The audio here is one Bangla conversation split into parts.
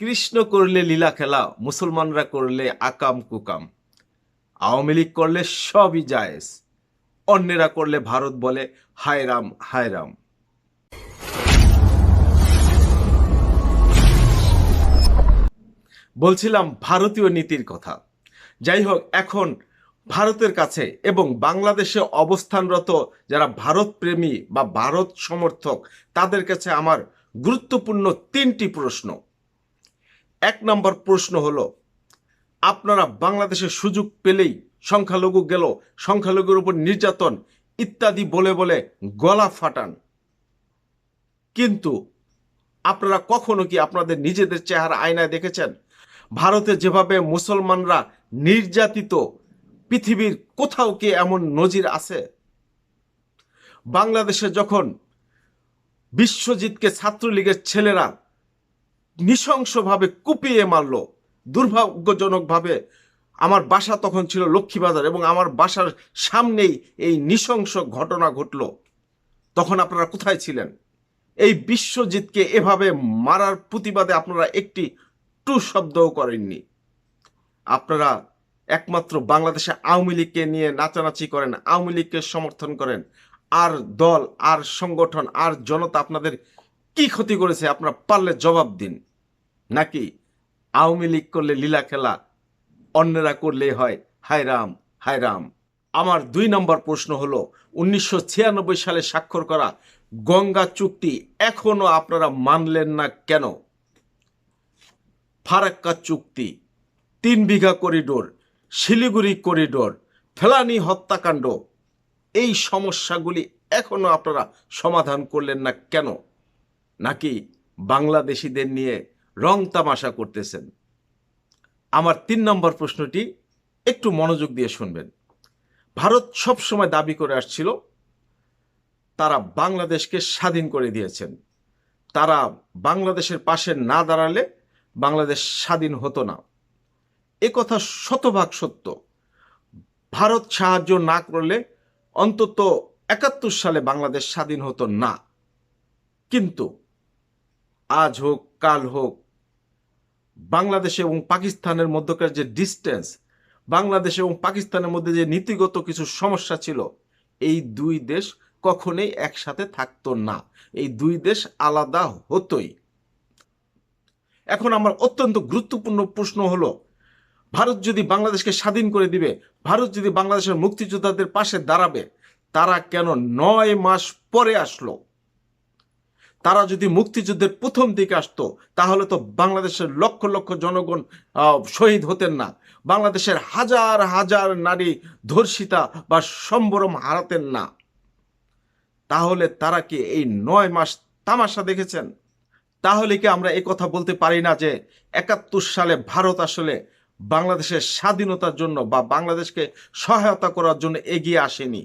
কৃষ্ণ করলে লীলা খেলা, মুসলমানরা করলে আকাম কুকাম। আওয়ামী লীগ করলে সবই জায়েজ। অন্যেরা করলে ভারত বলে হায় রাম হায় রাম। বলছিলাম ভারতীয় নীতির কথা। যাই হোক, এখন ভারতের কাছে এবং বাংলাদেশে অবস্থানরত যারা ভারত প্রেমী বা ভারত সমর্থক, তাদের কাছে আমার গুরুত্বপূর্ণ তিনটি প্রশ্ন। এক নম্বর প্রশ্ন হলো, আপনারা বাংলাদেশের সুযোগ পেলেই সংখ্যালঘু গেল, সংখ্যালঘুর উপর নির্যাতন ইত্যাদি বলে বলে গলা ফাটান। কিন্তু আপনারা কখনো কি আপনাদের নিজেদের চেহারা আয়নায় দেখেছেন? ভারতে যেভাবে মুসলমানরা নির্যাতিত, পৃথিবীর কোথাও কি এমন নজির আছে? বাংলাদেশে যখন বিশ্বজিৎকে ছাত্রলীগের ছেলেরা নৃশংসভাবে কুপিয়ে মারল। দুর্ভাগ্যজনকভাবে আমার বাসা তখন ছিল লক্ষ্মীবাজার এবং আমার বাসার সামনেই এই নৃশংস ঘটনা ঘটল। তখন আপনারা কোথায় ছিলেন? এই বিশ্বজিৎকে এভাবে মারার প্রতিবাদে আপনারা একটি টু শব্দও করেননি। আপনারা একমাত্র বাংলাদেশে আওয়ামী লীগকে নিয়ে নাচানাচি করেন, আওয়ামী লীগকে সমর্থন করেন। আর দল, আর সংগঠন, আর জনতা আপনাদের কি ক্ষতি করেছে, আপনারা পারলে জবাব দিন। নাকি আওয়ামী লীগ করলে লীলা খেলা, অন্যরা করলে হয় হায় রাম হায় রাম। আমার দুই নম্বর প্রশ্ন হলো, উনিশশো ছিয়ানব্বই সালে স্বাক্ষর করা গঙ্গা চুক্তি এখনও আপনারা মানলেন না কেন? ফারাক্কা চুক্তি, তিন বিঘা করিডোর, শিলিগুড়ি করিডোর, ফেলানি হত্যাকাণ্ড, এই সমস্যাগুলি এখনও আপনারা সমাধান করলেন না কেন? নাকি বাংলাদেশিদের নিয়ে রং তামাশা করতেছেন। আমার তিন নম্বর প্রশ্নটি একটু মনোযোগ দিয়ে শুনবেন। ভারত সবসময় দাবি করে আসছিল, তারা বাংলাদেশকে স্বাধীন করে দিয়েছেন। তারা বাংলাদেশের পাশে না দাঁড়ালে বাংলাদেশ স্বাধীন হতো না। এ কথা শতভাগ সত্য। ভারত সাহায্য না করলে অন্তত একাত্তর সালে বাংলাদেশ স্বাধীন হতো না। কিন্তু আজ হোক, কাল হোক বাংলাদেশ এবং পাকিস্তানের মধ্যকার যে ডিস্টেন্স বাংলাদেশ এবং পাকিস্তানের মধ্যে যে নীতিগত কিছু সমস্যা ছিল, এই দুই দেশ কখনোই একসাথে থাকতো না। এই দুই দেশ আলাদা হতোই। এখন আমার অত্যন্ত গুরুত্বপূর্ণ প্রশ্ন হলো, ভারত যদি বাংলাদেশকে স্বাধীন করে দিবে, ভারত যদি বাংলাদেশের মুক্তিযোদ্ধাদের পাশে দাঁড়াবে, তারা কেন নয় মাস পরে আসলো? তারা যদি মুক্তিযুদ্ধের প্রথম দিকে আসতো, তাহলে তো বাংলাদেশের লক্ষ লক্ষ জনগণ শহীদ হতেন না। বাংলাদেশের হাজার হাজার নারী ধর্ষিতা বা সম্বরম হারাতেন না। তাহলে তারা কি এই নয় মাস তামাশা দেখেছেন? তাহলে কি আমরা এই কথা বলতে পারি না যে একাত্তর সালে ভারত আসলে বাংলাদেশের স্বাধীনতার জন্য বা বাংলাদেশকে সহায়তা করার জন্য এগিয়ে আসেনি?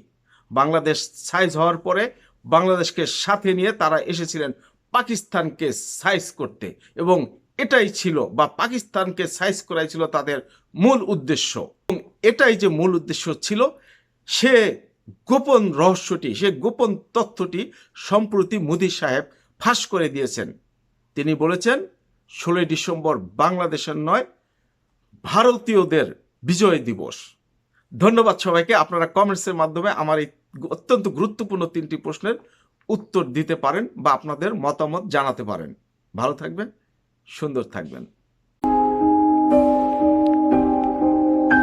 বাংলাদেশ সাইজ হওয়ার পরে বাংলাদেশকে সাথে নিয়ে তারা এসেছিলেন পাকিস্তানকে সাইজ করতে। এবং এটাই ছিল বা পাকিস্তানকে সাইজ করাই ছিল তাদের মূল উদ্দেশ্য। এবং এটাই যে মূল উদ্দেশ্য ছিল, সে গোপন রহস্যটি, সে গোপন তথ্যটি সম্প্রতি মোদী সাহেব ফাঁস করে দিয়েছেন। তিনি বলেছেন, ষোলোই ডিসেম্বর বাংলাদেশের নয়, ভারতীয়দের বিজয় দিবস। ধন্যবাদ সবাইকে। আপনারা কমেন্টসের মাধ্যমে আমার এই অত্যন্ত গুরুত্বপূর্ণ তিনটি প্রশ্নের উত্তর দিতে পারেন বা আপনাদের মতামত জানাতে পারেন। ভালো থাকবেন, সুন্দর থাকবেন।